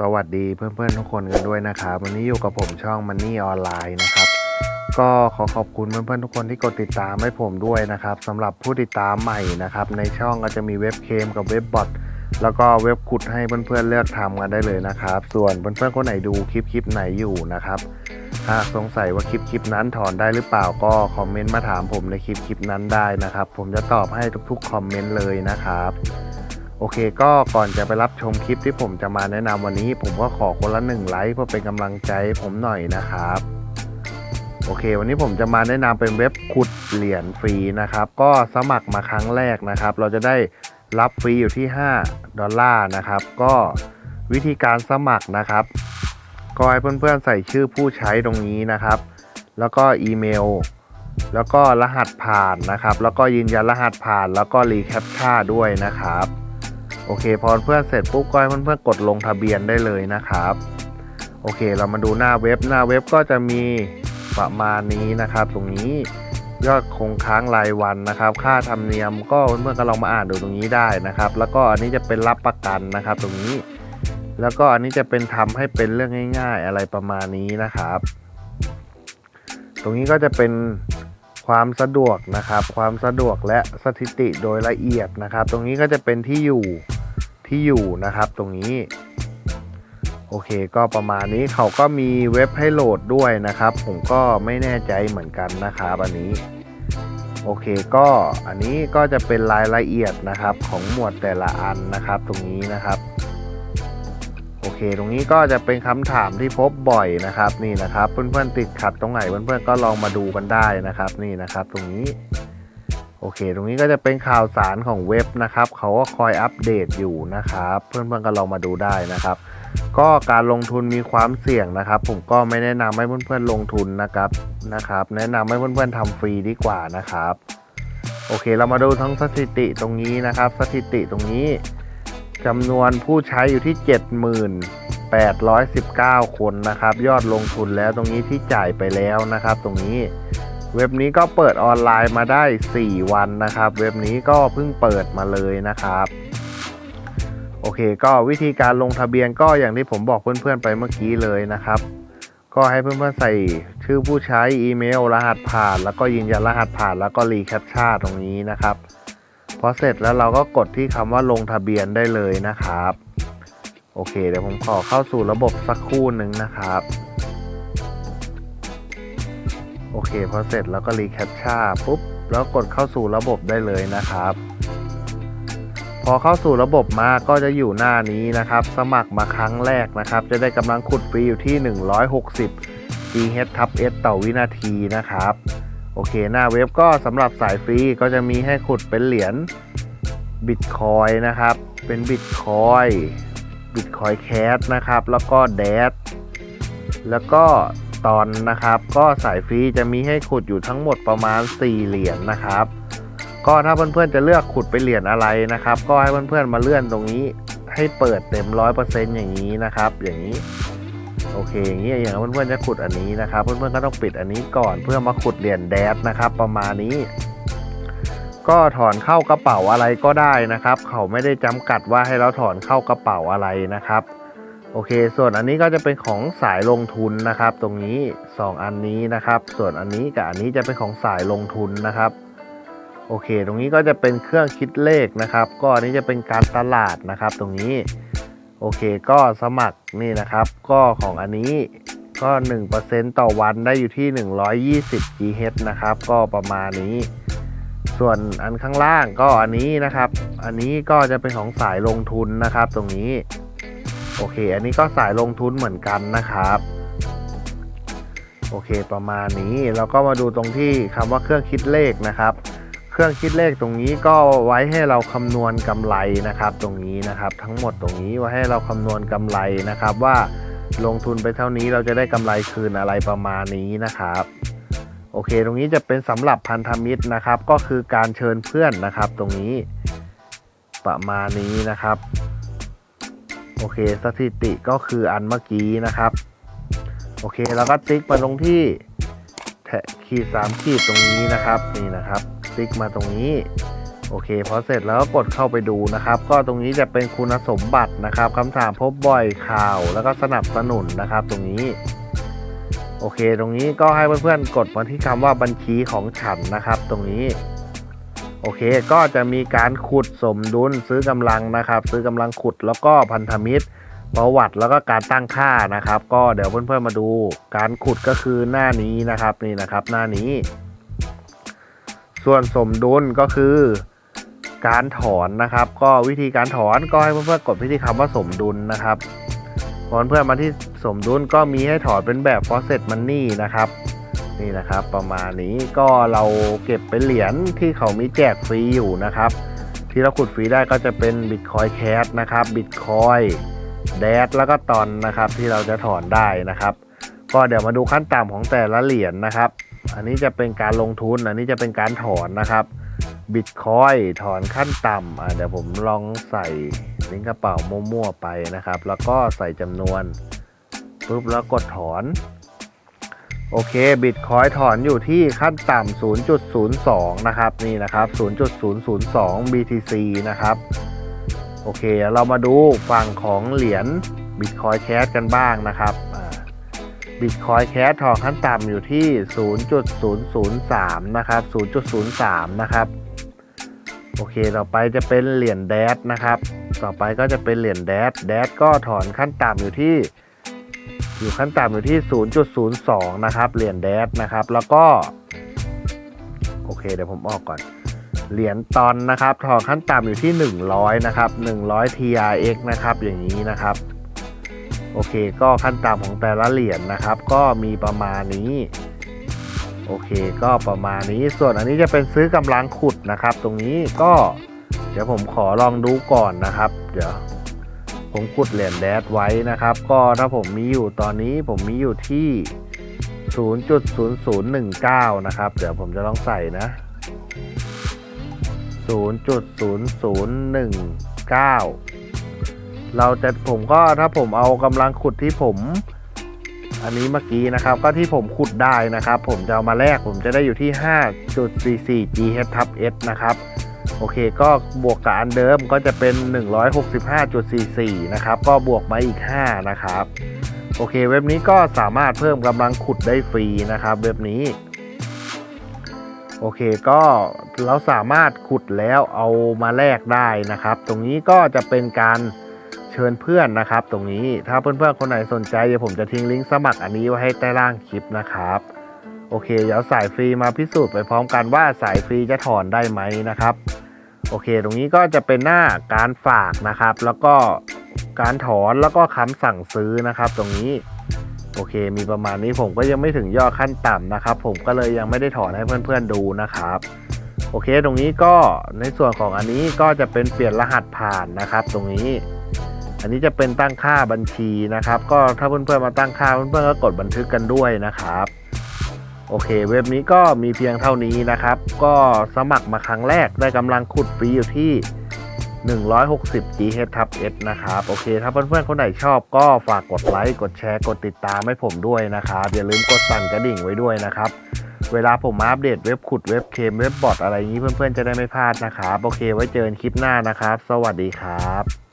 สวัสดีเพื่อนๆทุกคนกันด้วยนะครับ วันนี้อยู่กับผมช่องมันนี่ออนไลน์นะครับ ก็ขอขอบคุณเพื่อนๆทุกคนที่กดติดตามให้ผมด้วยนะครับสำหรับผู้ติดตามใหม่นะครับ ในช่องก็จะมีเว็บเคมกับเว็บบอทแล้วก็เว็บขุดให้เพื่อนๆเลือกทำกันได้เลยนะครับ ส่วนเพื่อนๆคนไหนดูคลิปคลิปไหนอยู่นะครับ หากสงสัยว่าคลิปคลิปนั้นถอนได้หรือเปล่าก็คอมเมนต์มาถามผมในคลิปคลิปนั้นได้นะครับ ผมจะตอบให้ทุกๆคอมเมนต์เลยนะครับ โอเคก็ก่อนจะไปรับชมคลิปที่ผมจะมาแนะนำวันนี้ ผมก็ขอคนละหนึ่งไลค์เพื่อเป็นกำลังใจใผมหน่อยนะครับโอเค วันนี้ผมจะมาแนะนำเป็นเว็บขุดเหรียญฟรีนะครับ ก็สมัครมาครั้งแรกนะครับ เราจะได้รับฟรีอยู่ที่ 5 ดอลลาร์นะครับ ก็วิธีการสมัครนะครับก็ให้เพื่อนๆใส่ชื่อผู้ใช้ตรงนี้นะครับ แล้วก็อีเมล แล้วก็รหัสผ่านนะครับ แล้วก็ยืนยันรหัสผ่าน แล้วก็รีแคปชั่นด้วยนะครับ โอเค พอเพื่อนเสร็จปุ๊บก็ให้เพื่อนๆกดลงทะเบียนได้เลยนะครับ โอเค เรามาดูหน้าเว็บหน้าเว็บก็จะมีประมาณนี้นะครับ ตรงนี้ยอดคงค้างรายวันนะครับ ค่าธรรมเนียมก็เพื่อนๆก็ลองมาอ่านดูตรงนี้ได้นะครับ แล้วก็อันนี้จะเป็นรับประกันนะครับ ตรงนี้ แล้วก็อันนี้จะเป็นทำให้เป็นเรื่องง่าย ๆ อะไรประมาณนี้นะครับ ตรงนี้ก็จะเป็นความสะดวกนะครับ ความสะดวกและสถิติโดยละเอียดนะครับ ตรงนี้ก็จะเป็นที่อยู่ ที่อยู่นะครับตรงนี้ โอเคก็ประมาณนี้เขาก็มีเว็บให้โหลดด้วยนะครับ ผมก็ไม่แน่ใจเหมือนกันนะครับอันนี้ โอเคก็อันนี้ก็จะเป็นรายละเอียดนะครับของหมวดแต่ละอันนะครับตรงนี้นะครับโอเค ตรงนี้ก็จะเป็นคำถามที่พบบ่อยนะครับ นี่นะครับ เพื่อนๆติดขัดตรงไหนเพื่อนๆก็ลองมาดูกันได้นะครับ นี่นะครับ ตรงนี้ อเค ตรงนี้ก็จะเป็นข่าวสารของเว็บนะครับ เขาก็คอยอัปเดตอยู่นะครับ เพื่อนๆก็ลองมาดูได้นะครับ ก็การลงทุนมีความเสี่ยงนะครับ ผมก็ไม่แนะนำให้เพื่อนๆลงทุนนะครับนะครับ แนะนำให้เพื่อนๆทำฟรีดีกว่านะครับ โอเค เรามาดูทั้งสถิติตรงนี้นะครับ สถิติตรงนี้จำนวนผู้ใช้อยู่ที่ 7819 คนนะครับ ยอดลงทุนแล้วตรงนี้ที่จ่ายไปแล้วนะครับ ตรงนี้ เว็บนี้ก็เปิดออนไลน์มาได้ 4 วันนะครับ เว็บนี้ก็เพิ่งเปิดมาเลยนะครับ โอเคก็วิธีการลงทะเบียนก็อย่างที่ผมบอกเพื่อนๆไปเมื่อกี้เลยนะครับ ก็ให้เพื่อนๆใส่ชื่อผู้ใช้อีเมล รหัสผ่าน แล้วก็ยืนยันรหัสผ่านแล้วก็รีแคปชั่นตรงนี้นะครับพอเสร็จแล้วเราก็กดที่คำว่าลงทะเบียนได้เลยนะครับ โอเค เดี๋ยวผมขอเข้าสู่ระบบสักครู่หนึ่งนะครับ โอเคพอเสร็จแล้วก็รีแคปชั่นปุ๊บ แล้วกดเข้าสู่ระบบได้เลยนะครับ พอเข้าสู่ระบบมาก็จะอยู่หน้านี้นะครับ สมัครมาครั้งแรกนะครับ จะได้กำลังขุดฟรีอยู่ที่ 160 GH ทับ S ต่อวินาทีนะครับ โอเคหน้าเว็บก็สำหรับสายฟรีก็จะมีให้ขุดเป็นเหรียญบิตคอยนะครับ เป็นบิตคอยบิตคอยแคสนะครับ แล้วก็แดดแล้วก็ ตอนนะครับ ก็สายฟรีจะมีให้ขุดอยู่ทั้งหมดประมาณ 4 เหรียญนะครับ ก็ถ้าเพื่อนๆจะเลือกขุดไปเหรียญอะไรนะครับ ก็ให้เพื่อนๆมาเลื่อนตรงนี้ให้เปิดเต็มร้อยเปอร์เซ็นต์อย่างนี้นะครับ อย่างนี้โอเคอย่างนี้อย่างเพื่อนๆจะขุดอันนี้นะครับ เพื่อนๆก็ต้องปิดอันนี้ก่อนเพื่อมาขุดเหรียญแดดนะครับ ประมาณนี้ ก็ถอนเข้ากระเป๋าอะไรก็ได้นะครับ เขาไม่ได้จำกัดว่าให้เราถอนเข้ากระเป๋าอะไรนะครับ โอเค ส่วนอันนี้ก็จะเป็นของสายลงทุนนะครับ ตรงนี้ 2 อันนี้นะครับ ส่วนอันนี้กับอันนี้จะเป็นของสายลงทุนนะครับ โอเค ตรงนี้ก็จะเป็นเครื่องคิดเลขนะครับ ก็อันนี้จะเป็นการตลาดนะครับ ตรงนี้ โอเค ก็สมัครนี่นะครับ ก็ของอันนี้ก็ 1%ต่อวันได้อยู่ที่ 120 GH นะครับ ก็ประมาณนี้ ส่วนอันข้างล่างก็อันนี้นะครับ อันนี้ก็จะเป็นของสายลงทุนนะครับ ตรงนี้ โอเค อันนี้ก็สายลงทุนเหมือนกันนะครับ โอเคประมาณนี้แล้วก็มาดูตรงที่คำว่าเครื่องคิดเลขนะครับ เครื่องคิดเลขตรงนี้ก็ไว้ให้เราคำนวณกำไรนะครับ ตรงนี้นะครับ ทั้งหมดตรงนี้ไว้ให้เราคำนวณกำไรนะครับ ว่าลงทุนไปเท่านี้เราจะได้กำไรคืนอะไรประมาณนี้นะครับโอเค ตรงนี้จะเป็นสำหรับพันธมิตรนะครับ ก็คือการเชิญเพื่อนนะครับ ตรงนี้ประมาณนี้นะครับ โอเคสถิติก็คืออันเมื่อกี้นะครับ โอเคแล้วก็ติ๊กมาตรงที่แถขีดสามขีดตรงนี้นะครับนี่นะครับ ติ๊กมาตรงนี้ โอเคพอเสร็จแล้วก็กดเข้าไปดูนะครับ ก็ตรงนี้จะเป็นคุณสมบัตินะครับคำถามพบบ่อยข่าวแล้วก็สนับสนุนนะครับ ตรงนี้โอเค ตรงนี้ก็ให้เพื่อนๆกดมาที่คำว่าบัญชีของฉันนะครับ ตรงนี้ โอเค ก็จะมีการขุดสมดุลซื้อกำลังนะครับ ซื้อกำลังขุดแล้วก็พันธมิตรประวัติแล้วก็การตั้งค่านะครับ ก็เดี๋ยวเพื่อนๆมาดูการขุดก็คือหน้านี้นะครับนี่นะครับหน้านี้ ส่วนสมดุลก็คือการถอนนะครับ ก็วิธีการถอนก็ให้เพื่อนๆกดวิธีคำว่าสมดุลนะครับพอเพื่อนๆมาที่สมดุลก็มีให้ถอนเป็นแบบ faucet money นะครับ นี่นะครับ ประมาณนี้ก็เราเก็บเป็นเหรียญที่เขามีแจกฟรีอยู่นะครับ ที่เราขุดฟรีได้ก็จะเป็น Bitcoin Cash นะครับ Bitcoin แดดแล้วก็ตอนนะครับที่เราจะถอนได้นะครับ ก็เดี๋ยวมาดูขั้นต่ำของแต่ละเหรียญนะครับ อันนี้จะเป็นการลงทุนอันนี้จะเป็นการถอนนะครับบิตคอยถอนขั้นต่ำอะเดี๋ยวผมลองใส่ลิงก์กระเป๋ามั่วๆไปนะครับ แล้วก็ใส่จำนวนปุ๊บแล้วกดถอน โอเคบิตคอยถอนอยู่ที่ขั้นต่ำ0.02 นะครับ นี่นะครับ 0.002 BTC นะครับ โอเค เรามาดูฝั่งของเหรียญ Bitcoin Cash กันบ้างนะครับบิตคอยแคสทองขั้นต่ำอยู่ที่ 0.003 นะครับ 0.03 นะครับ โอเค ต่อไปจะเป็นเหรียญแดดนะครับ ต่อไปก็จะเป็นเหรียญแดดแดดก็ถอนขั้นต่ำอยู่ที่ อยู่ขั้นต่ำอยู่ที่ 0.02 นะครับ เหรียญแดดนะครับ แล้วก็ โอเค เดี๋ยวผมออกก่อน เหรียญตอนนะครับถอนขั้นต่ำอยู่ที่ 100 นะครับ 100 TRX นะครับ อย่างนี้นะครับ โอเค ก็ขั้นต่ำของแต่ละเหรียญนะครับ ก็มีประมาณนี้ โอเค ก็ประมาณนี้ ส่วนอันนี้จะเป็นซื้อกำลังขุดนะครับ ตรงนี้ก็ เดี๋ยวผมขอลองดูก่อนนะครับ เดี๋ยว ผมขุดเหรียญแดดไว้นะครับ ก็ถ้าผมมีอยู่ตอนนี้ผมมีอยู่ที่ 0.0019 นะครับ เดี๋ยวผมจะลองใส่นะ 0.0019 เราจะผมก็ถ้าผมเอากำลังขุดที่ผม อันนี้เมื่อกี้นะครับ ก็ที่ผมขุดได้นะครับ ผมจะเอามาแลกผมจะได้อยู่ที่ 5.44 GH ทับ S นะครับ โอเคก็บวกกับอันเดิมก็จะเป็น 165.44 นะครับ ก็บวกมาอีก 5 นะครับ โอเค เว็บนี้ก็สามารถเพิ่มกำลังขุดได้ฟรีนะครับ เว็บนี้ โอเคก็เราสามารถขุดแล้วเอามาแลกได้นะครับ ตรงนี้ก็จะเป็นการเชิญเพื่อนนะครับ ตรงนี้ถ้าเพื่อนๆคนไหนสนใจเดี๋ยวผมจะทิ้งลิงก์สมัครอันนี้ไว้ให้ใต้ล่างคลิปนะครับโอเค เดี๋ยวสายฟรีมาพิสูจน์ไปพร้อมกันว่าสายฟรีจะถอนได้ไหมนะครับ โอเค ตรงนี้ก็จะเป็นหน้าการฝากนะครับ แล้วก็การถอนแล้วก็คำสั่งซื้อนะครับ ตรงนี้ โอเค มีประมาณนี้ผมก็ยังไม่ถึงยอดขั้นต่ำนะครับ ผมก็เลยยังไม่ได้ถอนให้เพื่อนๆดูนะครับโอเค ตรงนี้ก็ในส่วนของอันนี้ก็จะเป็นเปลี่ยนรหัสผ่านนะครับ ตรงนี้ อันนี้จะเป็นตั้งค่าบัญชีนะครับ ก็ถ้าเพื่อนๆมาตั้งค่าเพื่อนๆก็กดบันทึกกันด้วยนะครับ โอเค เว็บนี้ก็มีเพียงเท่านี้นะครับ ก็สมัครมาครั้งแรกได้กำลังขุดฟรีอยู่ที่ 160 GH ทับ S นะครับ โอเค ถ้าเพื่อนๆคนไหนชอบก็ฝากกดไลค์ กดแชร์ กดติดตามให้ผมด้วยนะครับ อย่าลืมกดสั่นกระดิ่งไว้ด้วยนะครับ เวลาผมอัปเดตเว็บขุดเว็บเคมเว็บบอทอะไรนี้เพื่อนๆจะได้ไม่พลาดนะครับ โอเค ไว้เจอกันคลิปหน้านะครับ สวัสดีครับ